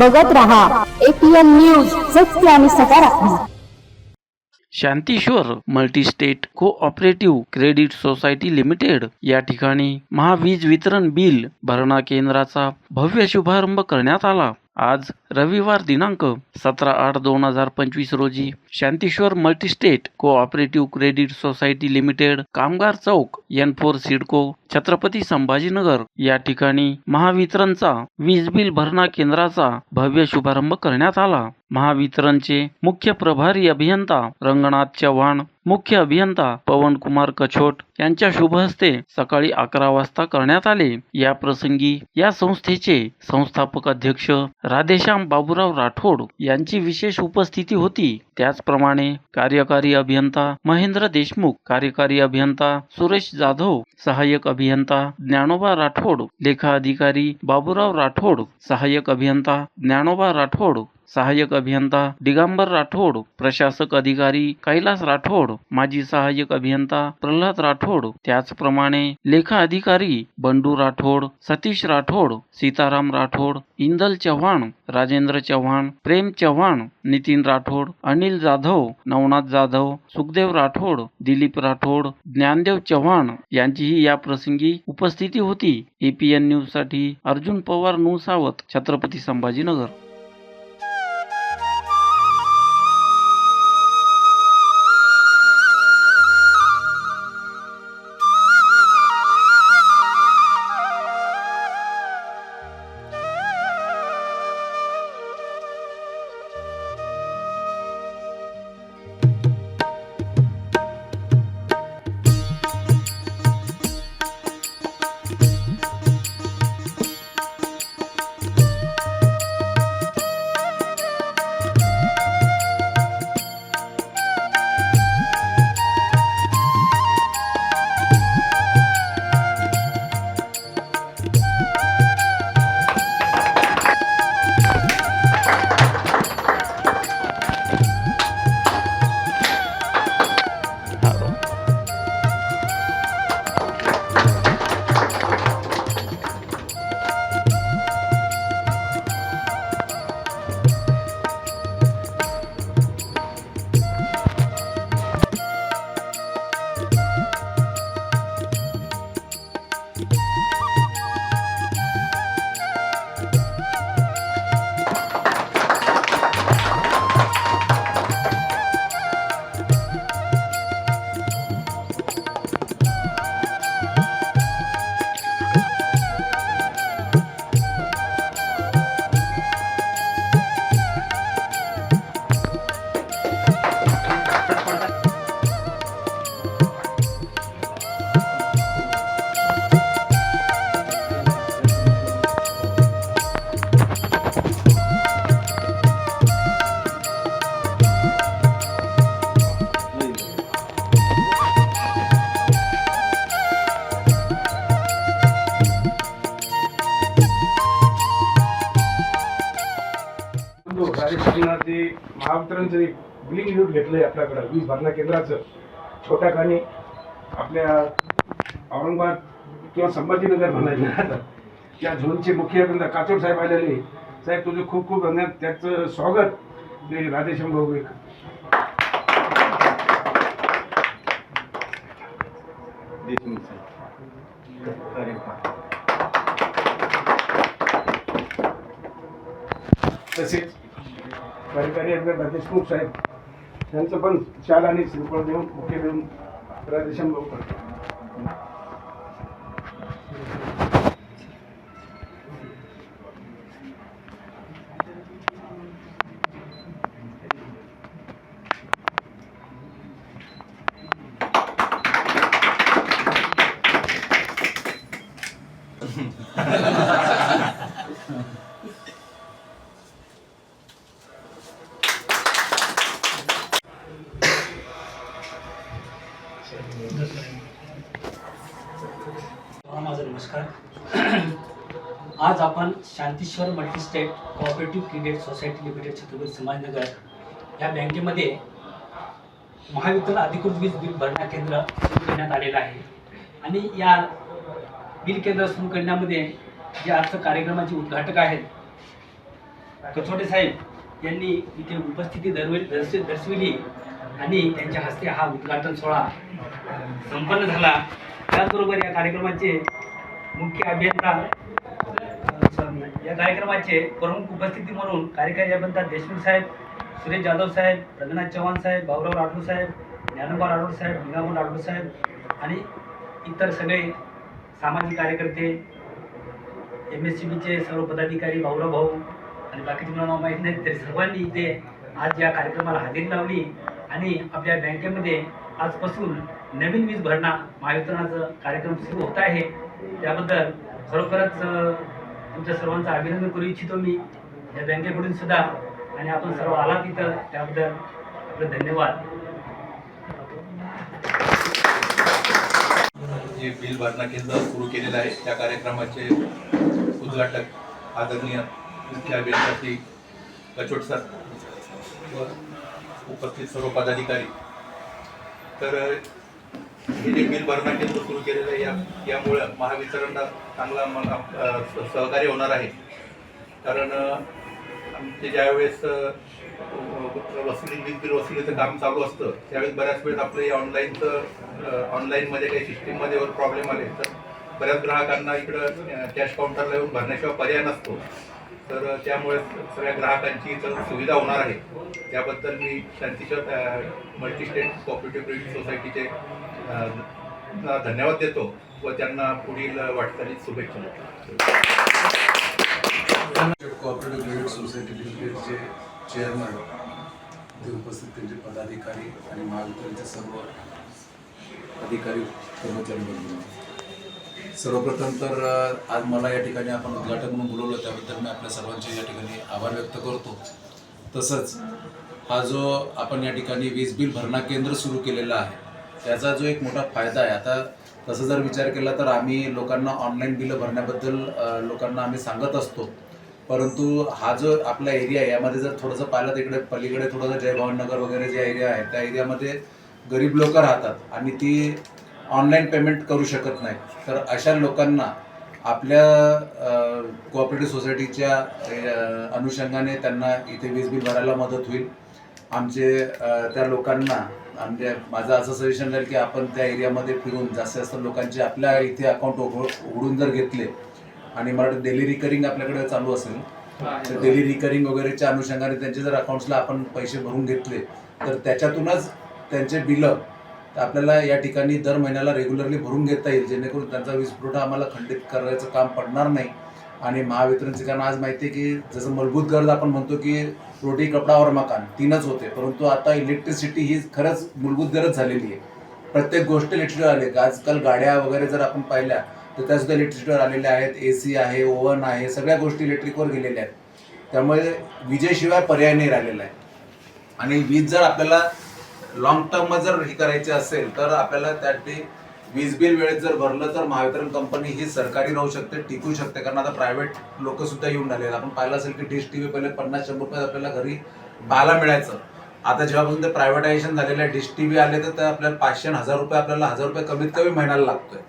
बघत रहा. APN news सत्य आणि सकारात्मक. Shantishwar multistate cooperative credit society limited. या ठिकाणी महावीज वितरण बिल भरणा केंद्राचा भव्य शुभारंभ करण्यात आला. आज रविवार दिनांक सतरा आठ दोन हजार पंचवीस रोजी Shantishwar multi state cooperative credit society limited Kamgar Chowk N four CIDCO Chhatrapati Sambhajinagar या ठिकाणी महावितरणचा वीज बिल भरणा केंद्राचा भव्य शुभारंभ करण्यात आला. महावितरणचे मुख्य प्रभारी अभियंता रंगनाथ चव्हाण मुख्य अभियंता पवन कुमार कछोट यांच्या शुभ हस्ते सकाळी अकरा वाजता करण्यात आले. या प्रसंगी या संस्थेचे संस्थापक अध्यक्ष राधेश्याम बाबूराव राठोड यांची विशेष उपस्थिती होती. त्याचप्रमाणे कार्यकारी अभियंता महेंद्र देशमुख कार्यकारी अभियंता सुरेश जाधव सहाय्यक अभियंता ज्ञानोबा राठोड लेखा अधिकारी बाबूराव राठोड सहाय्यक अभियंता ज्ञानोबा राठोड सहाय्यक अभियंता दिगंबर राठोड प्रशासक अधिकारी कैलास राठोड माजी सहाय्यक अभियंता प्रल्हाद राठोड त्याचप्रमाणे लेखा अधिकारी बंडू राठोड सतीश राठोड सीताराम राठोड इंदल चव्हाण राजेंद्र चव्हाण प्रेम चव्हाण नितीन राठोड अनिल जाधव नवनाथ जाधव सुखदेव राठोड दिलीप राठोड ज्ञानदेव चव्हाण यांचीही या प्रसंगी उपस्थिती होती. एपीएन न्यूजसाठी अर्जुन पवार नुसावत छत्रपती संभाजीनगर. महावितरणचं एक बिलिंग युनिट घेतलंय आपल्याकडं. वीज भरणा केंद्राचं. छोट्या खाणी आपल्या औरंगाबाद किंवा संभाजीनगर म्हणायचं आता. त्या झोनचे मुख्य काचोड साहेब आलेले साहेब तुझं खूप खूप धन्यवाद. त्याचं स्वागत ते राधेश्याम भाऊ एक. तसेच कार्यकारी अभियंता देशमुख साहेब यांचं पण शाल आणि श्रीफळ देऊन मुख्य देऊन राधेश्याम करतो आज आपण Shantishwar multi state cooperative credit society limited Chhatrapati Sambhajinagar या बँकेमध्ये महावितरण अधिकृत वीज बिल भरणा केंद्र सुरू करण्यात आलेलं आहे. आणि या बिल केंद्र सुरू करण्यामध्ये जे आजचं कार्यक्रमाचे उद्घाटक आहेत कचोटे साहेब यांनी इथे उपस्थिती दरवेळी दर्श दर्शविली आणि त्यांच्या हस्ते हा उद्घाटन सोहळा संपन्न झाला. त्याचबरोबर या कार्यक्रमाचे मुख्य अभियंता या कार्यक्रमाचे प्रमुख उपस्थिती म्हणून कार्यकारी अभियंता देशमुख साहेब सुरेश जाधव साहेब रंगनाथ चव्हाण साहेब भाऊराव राठोड साहेब ज्ञानोबा राठोड साहेब निगामन राठोड साहेब आणि इतर सगळे सामाजिक कार्यकर्ते एम एस सी बीचे सर्व पदाधिकारी भाऊराव भाऊ आणि बाकीचे मला माहीत नाही तरी सर्वांनी इथे आज या कार्यक्रमाला हजेरी लावली आणि आपल्या बँकेमध्ये आजपासून नवीन वीज भरणा महावितरणाचा कार्यक्रम सुरू होत आहे. त्याबद्दल खरोखरच तुमच्या सर्वांचं अभिनंदन करू इच्छितो मी. या बँकेकडून सुद्धा. आणि आपण सर्व आला तिथं त्याबद्दल आपले धन्यवाद. जे बिल भरणा केंद्र सुरू केलेलं आहे त्या कार्यक्रमाचे उद्घाटक आदरणीय मुख्य कचोट सर व उपस्थित सर्व पदाधिकारी. तर हे जे बिल भरणा केंद्र सुरू केलेलं आहे. या यामुळे महावितरणला चांगला मला सहकार्य होणार आहे. कारण आमचे ज्यावेळेस वसुली वीज बिल वसुलीचं काम चालू असतं त्यावेळेस बऱ्याच वेळेस आपलं हे ऑनलाईनचं ऑनलाईनमध्ये काही सिस्टीममध्ये वर प्रॉब्लेम आले तर बऱ्याच ग्राहकांना इकडं कॅश काउंटरला येऊन भरण्याशिवाय पर्याय नसतो. तर त्यामुळे सगळ्या ग्राहकांची इथं सुविधा होणार आहे. त्याबद्दल मी शांतीच्या मल्टी कॉपरेटिव्ह क्रेडिट सोसायटीचे धन्यवाद देतो व त्यांना पुढील वाटचालीत शुभेच्छा देतो. कोऑपरेटिव्ह क्रेडिट सोसायटी लिमिटेडचे चेअरमन ते उपस्थित त्यांचे पदाधिकारी आणि महावितरणचे सर्व अधिकारी कर्मचारी बंधू. सर्वप्रथम तर आज मला या ठिकाणी आपण उद्घाटक म्हणून बोलवलं त्याबद्दल मी आपल्या सर्वांचे या ठिकाणी आभार व्यक्त करतो. तसंच हा जो आपण या ठिकाणी वीज बिल भरणा केंद्र सुरू केलेला आहे त्याचा जो एक मोठा फायदा आहे आता तसं जर विचार केला तर आम्ही लोकांना ऑनलाईन बिलं भरण्याबद्दल लोकांना आम्ही सांगत असतो. परंतु हा जो आपला एरिया आहे यामध्ये जर थोडंसं पाहिलं तर इकडे पलीकडे थोडंसं जयभवाननगर वगैरे जे एरिया आहे त्या एरियामध्ये गरीब लोक राहतात आणि ती ऑनलाईन पेमेंट करू शकत नाही. तर अशा लोकांना आपल्या कोऑपरेटिव्ह सोसायटीच्या अनुषंगाने त्यांना इथे वीज बिल भरायला मदत होईल. आमचे त्या लोकांना म्हणजे माझं असं सजेशन राहील की आपण त्या एरियामध्ये फिरून जास्तीत जास्त लोकांचे आपल्या इथे अकाउंट उघडून जर घेतले आणि मला वाटतं डेली रिकरिंग आपल्याकडे चालू असेल तर डेली रिकरिंग वगैरेच्या अनुषंगाने त्यांचे जर अकाउंट्सला आपण पैसे भरून घेतले तर त्याच्यातूनच त्यांचे बिलं तर आपल्याला या ठिकाणी दर महिन्याला रेग्युलरली भरून घेता येईल जेणेकरून त्यांचा वीज पुरवठा आम्हाला खंडित करायचं काम पडणार नाही. आणि महावितरणचे कारण आज माहिती आहे की जसं मूलभूत गरज आपण म्हणतो की रोटी कपडा और मकान तीनच होते. परंतु आता इलेक्ट्रिसिटी ही खरंच मूलभूत गरज झालेली आहे. प्रत्येक गोष्ट इलेक्ट्रिकवर आली आहे. आजकाल गाड्या वगैरे जर आपण पाहिल्या तर त्यासुद्धा इलेक्ट्रिसिटीवर आलेल्या आहेत. ए सी आहे ओव्हन आहे सगळ्या गोष्टी इलेक्ट्रिकवर गेलेल्या आहेत. त्यामुळे विजेशिवाय पर्याय नाही राहिलेला आहे. आणि वीज जर आपल्याला लॉंग टर्म जर हे करायचे असेल तर आपल्याला त्यासाठी वीज बिल वेळेत जर भरलं तर महावितरण कंपनी ही सरकारी राहू शकते टिकू शकते. कारण आता प्रायव्हेट लोक सुद्धा येऊन राहिले आपण पाहिलं असेल की डिश टीव्ही पहिले पन्नास शंभर रुपये आपल्याला घरी पाहायला मिळायचं. आता जेव्हापासून ते प्रायव्हेटायझेशन झालेलं आहे डिश टीव्ही आले तर आपल्याला पाचशे हजार रुपये आपल्याला हजार रुपये कमीत कमी महिन्याला लागतोय.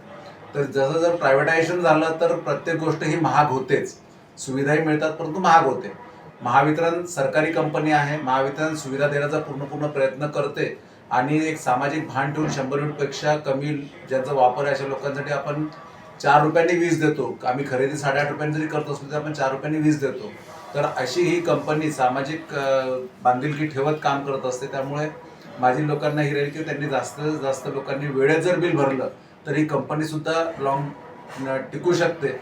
तर जसं जर प्रायव्हेटायझेशन झालं तर प्रत्येक गोष्ट ही महाग होतेच. सुविधाही मिळतात परंतु महाग होते. महावितरण सरकारी कंपनी आहे. महावितरण सुविधा देण्याचा पूर्ण पूर्ण प्रयत्न करते. आणि एक सामाजिक भान ठेवून शंभर युनिटपेक्षा कमी ज्यांचा वापर आहे अशा लोकांसाठी आपण चार रुपयांनी वीज देतो. आम्ही खरेदी साडेआठ रुपयांनी जरी करत असलो तरी आपण चार रुपयांनी वीज देतो. तर अशी ही कंपनी सामाजिक बांधिलकी ठेवत काम करत असते. त्यामुळे माझी लोकांना ही राहील की त्यांनी जास्त जास्त लोकांनी वेळेत जर बिल भरलं तर ही कंपनीसुद्धा लॉंग टिकू शकते.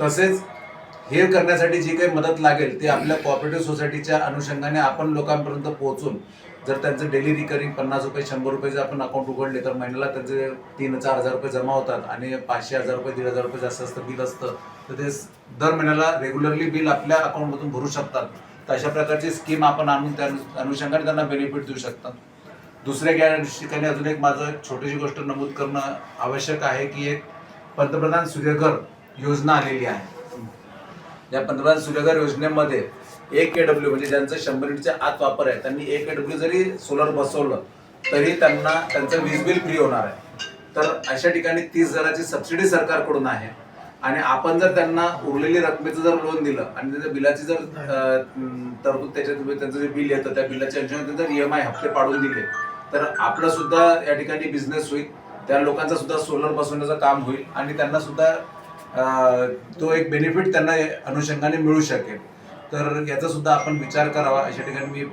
तसेच हे करण्यासाठी जी काही मदत लागेल ते आपल्या कॉपरेटिव्ह सोसायटीच्या अनुषंगाने आपण लोकांपर्यंत पोहोचून जर त्यांचं डेली रिकरिंग पन्नास रुपये शंभर रुपये जर आपण अकाउंट उघडले तर महिन्याला त्यांचे तीन चार हजार रुपये जमा होतात आणि पाचशे हजार रुपये दीड हजार रुपये जास्त असतं बिल असतं तर ते दर महिन्याला रेग्युलरली बिल आपल्या अकाउंटमधून भरू शकतात. तर अशा प्रकारची स्कीम आपण आणून त्या अनुषंगाने त्यांना बेनिफिट देऊ शकतात. दुसऱ्या या ठिकाणी अजून एक माझं एक छोटीशी गोष्ट नमूद करणं आवश्यक आहे की एक पंतप्रधान सूर्यघर योजना आलेली आहे. या पंतप्रधान सूर्यघर योजनेमध्ये एक के डब्ल्यू म्हणजे ज्यांचं शंभर युनिटच्या आत वापर आहे त्यांनी एक के डब्ल्यू जरी सोलर बसवलं तरी त्यांना त्यांचं वीज बिल फ्री होणार आहे. तर अशा ठिकाणी तीस हजाराची सबसिडी सरकारकडून आहे. आणि आपण जर त्यांना उरलेली रकमेचं जर लोन दिलं आणि त्याच्या बिलाची जर तरतूद त्याच्यात त्यांचं जे बिल येतं त्या बिलाच्या अंशाने जर आय हप्ते पाडून दिले तर आपलं सुद्धा या ठिकाणी बिझनेस होईल. त्या लोकांचा सुद्धा सोलर बसवण्याचं काम होईल आणि त्यांना सुद्धा तो एक बेनिफिट त्यांना अनुषंगाने मिळू शकेल. तर याचा सुद्धा आपण विचार करावा. अशा ठिकाणी मी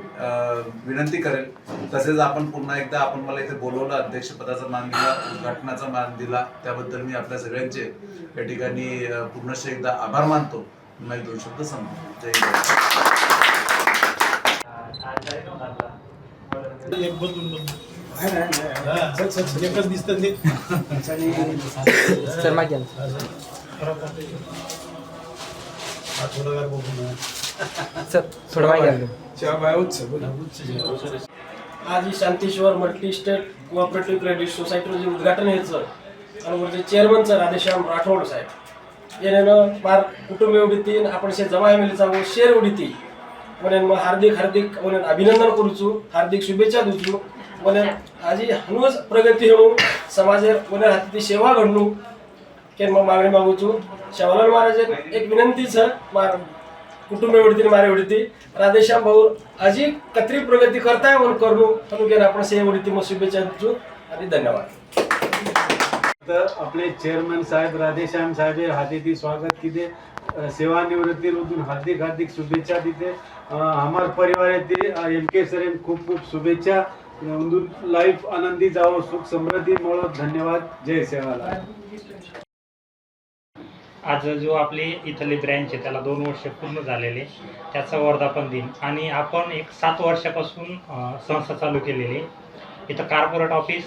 विनंती करेल. तसेच आपण पुन्हा एकदा आपण मला इथे बोलवलं अध्यक्षपदाचा मान दिला उद्घाटनाचा मान दिला. त्याबद्दल मी आपल्या सगळ्यांचे या ठिकाणी पुनश्च एकदा आभार मानतो. एक दोन शब्द सांगतो जय एकच दिसतं ते. सर मागे थोडं आज ही Shanteshwar multi state cooperative credit सोसायटीचं उद्घाटन व्हायचं आणि वरचे सर राधेश्याम राठोड साहेब. येण्यानं फार कुटुंब उडीती आपण शे जमा मिलीचा शेअर उडीती. म्हणून मग हार्दिक हार्दिक म्हणून अभिनंदन करूचू. हार्दिक शुभेच्छा दूचू म्हणून आजी ही हनुज प्रगती होणू समाजे म्हणून हाती सेवा घडणू के मग मागणी मागू छू शवालाल महाराज एक विनंती छ मार कुटुंब उडती मारे उडती राधेश्याम भाऊ अजी कत्री प्रगती करताय म्हणून करू. पण गेलं आपण सेवा उडती मग शुभेच्छा दूचू आणि धन्यवाद. आपले चेअरमन साहेब राधेश्याम साहेब हाती स्वागत किती सेवानिवृत्तीमधून हार्दिक हार्दिक शुभेच्छा देते हमार परिवार येते एम के सर खूप खूप शुभेच्छा. लाईफ आनंदी जावो सुख समृद्धी मिळो. धन्यवाद. जय सेवाला आज जो आपली इथली ब्रँच आहे त्याला दोन वर्ष पूर्ण झालेले त्याचा वर्धापन दिन. आणि आपण एक सात वर्षापासून संस्था चालू केलेली इथं कार्पोरेट ऑफिस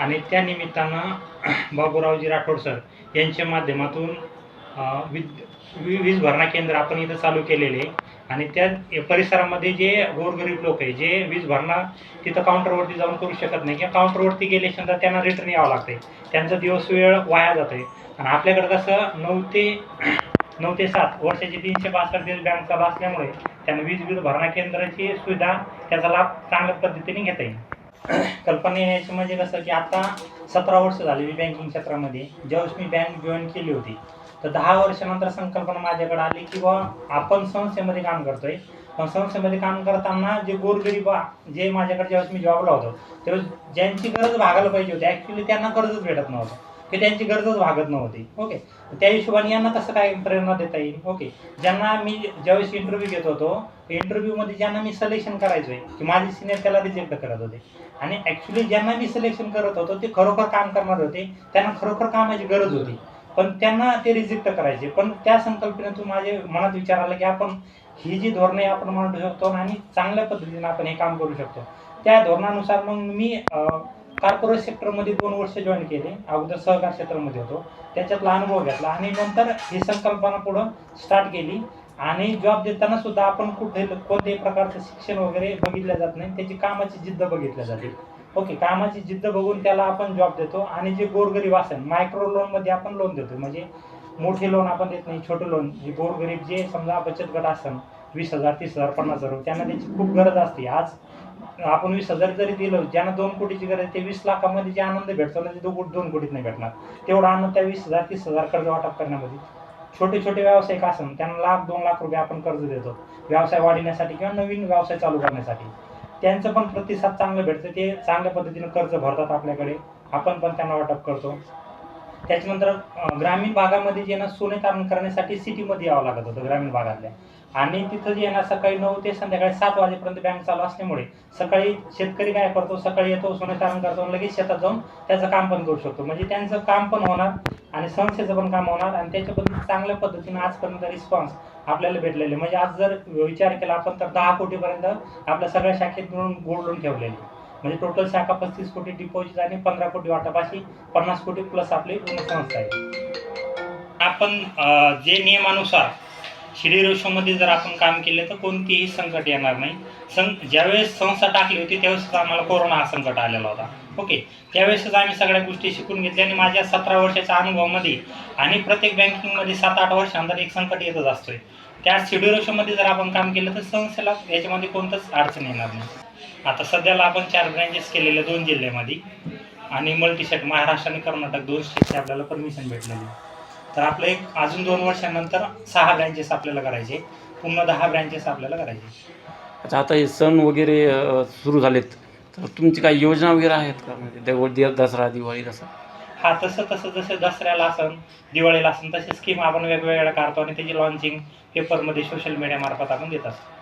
आणि त्या निमित्तानं बाबूरावजी राठोड सर यांच्या माध्यमातून अ, विद वीज भरणा केंद्र आपण इथं चालू केलेले आणि त्या परिसरामध्ये जे गोरगरीब लोक आहे जे वीज भरणा तिथं काउंटरवरती जाऊन करू शकत नाही. किंवा काउंटरवरती गेले समजा त्यांना रिटर्न यावं लागतंय. त्यांचा दिवस वेळ वाया जातोय. आणि आपल्याकडे कसं नऊ ते नऊ ते सात वर्षाचे तीनशे पासष्ट दिवस बँक चालू असल्यामुळे त्यांना वीज बिल भरणा केंद्राची सुविधा त्याचा लाभ चांगल्या पद्धतीने घेता येईल. कल्पना याची म्हणजे कसं की आता सतरा वर्ष झाली मी बँकिंग क्षेत्रामध्ये. ज्यावेळेस मी बँक जॉईन केली होती तर दहा वर्षानंतर संकल्पना माझ्याकडे आली की बा आपण संस्थेमध्ये काम करतोय. पण संस्थेमध्ये काम करताना जे गोरगरीब जे माझ्याकडे ज्यावेळेस मी जॉबला होतो त्यावेळेस ज्यांची गरज भागायला पाहिजे होती ॲक्च्युली त्यांना कर्जच भेटत नव्हतं. की त्यांची गरजच भागत नव्हती. ओके त्या हिशोबाने यांना कसं काय प्रेरणा देता येईल? ओके ज्यांना मी ज्यावेळेस इंटरव्ह्यू घेत होतो इंटरव्ह्यूमध्ये ज्यांना मी सिलेक्शन करायचोय की माझे सिनियर त्याला रिजेक्ट करत होते. आणि ॲक्च्युली ज्यांना मी सिलेक्शन करत होतो ते खरोखर काम करणार होते त्यांना खरोखर कामाची गरज होती. पण त्यांना ते रिजेक्ट करायचे. पण त्या संकल्पनेतून माझे मनात विचार आला की आपण ही जी धोरणे आपण मांडू शकतो आणि चांगल्या पद्धतीने आपण हे काम करू शकतो. त्या धोरणानुसार मग मी कॉर्पोरेट सेक्टरमध्ये दोन वर्ष जॉईन केले. अगोदर सहकार क्षेत्रामध्ये होतो. त्याच्यातला अनुभव घेतला. आणि नंतर ही संकल्पना पुढं स्टार्ट केली. आणि जॉब देताना सुद्धा आपण कुठे कोणत्याही प्रकारचं शिक्षण वगैरे बघितलं जात नाही. त्याची कामाची जिद्द बघितल्या जाते. ओके कामाची जिद्द बघून त्याला आपण जॉब देतो आणि जे गोरगरीब असेल मायक्रो लोनमध्ये आपण लोन देतो. म्हणजे मोठे लोन आपण देत नाही छोटे लोन जे गोरगरीब जे समजा बचत गट असेल वीस हजार तीस हजार पन्नास हजार रुपये, त्यांना त्याची खूप गरज असते. आज आपण वीस हजार जरी दिलं ज्यांना दोन कोटीची गरज आहे ते वीस लाखामध्ये जे आनंद भेटतो ना ते दोन दोन कोटीत नाही भेटणार. तेवढा आनंद त्या वीस हजार तीस हजार कर्ज वाटप करण्यामध्ये. छोटे छोटे व्यावसायिक असेल त्यांना लाख दोन लाख रुपये आपण कर्ज देतो. व्यवसाय वाढवण्यासाठी किंवा नवीन व्यवसाय चालू करण्यासाठी. त्यांचं पण प्रतिसाद चांगलं भेटतं. ते चांगल्या पद्धतीनं कर्ज भरतात आपल्याकडे. आपण पण त्यांना वाटप करतो. त्याच्यानंतर ग्रामीण भागामध्ये जे ना सोने तारण करण्यासाठी सिटीमध्ये यावं लागत होतं ग्रामीण भागातल्या. आणि तिथं जे ना सकाळी नऊ ते संध्याकाळी सात वाजेपर्यंत बँक चालू असल्यामुळे सकाळी शेतकरी काय करतो सकाळी येतो सोने तारण करतो आणि लगेच शेतात जाऊन त्याचं काम पण करू शकतो. म्हणजे त्यांचं काम पण होणार आणि संस्थेचं पण काम होणार आणि त्याच्याबद्दल चांगल्या पद्धतीने आजपर्यंत रिस्पॉन्स आपल्याला भेटलेले. म्हणजे आज जर विचार केला आपण तर दहा कोटीपर्यंत आपल्या सगळ्या शाखेत मिळून गोल्ड लोन ठेवलेले. म्हणजे टोटल शाखा पस्तीस कोटी डिपॉझिट आणि पंधरा कोटी वाटपाशी पन्नास कोटी प्लस आपली पूर्ण संस्था आहे. आपण जे नियमानुसार शिडी रोशोमध्ये जर आपण काम केले तर कोणतीही संकट येणार नाही. सं ज्यावेळेस संस्था टाकली होती त्यावेळेस आम्हाला कोरोना हा संकट आलेला होता. ओके? त्यावेळेसच आम्ही सगळ्या गोष्टी शिकून घेतल्या आणि माझ्या सतरा वर्षाच्या अनुभवामध्ये आणि प्रत्येक बँकिंगमध्ये सात आठ वर्षानंतर एक संकट येतच असतोय. त्या शिडी रेशोमध्ये जर आपण काम केलं तर संस्थेला याच्यामध्ये कोणतंच अडचण येणार नाही. आता सध्याला आपण चार ब्रँचेस केलेले दोन जिल्ह्यामध्ये. आणि मल्टीसेट महाराष्ट्र आणि कर्नाटक दोन स्टेटची आपल्याला परमिशन भेटलेली. तर आपलं एक अजून दोन वर्षानंतर सहा ब्रँचेस आपल्याला करायचे. पूर्ण दहा ब्रँचेस आपल्याला करायचे. अच्छा आता हे सण वगैरे अ, सुरू झालेत. तर तुमची काही योजना वगैरे आहेत का? म्हणजे देव दि- दसरा दिवाळी तसं हा तसं तसं जसं दसऱ्याला असन दिवाळीला असन तसे स्कीम आपण वेगवेगळ्या काढतो आणि त्याची लॉन्चिंग पेपरमध्ये सोशल मीडियामार्फत आपण देत असतो.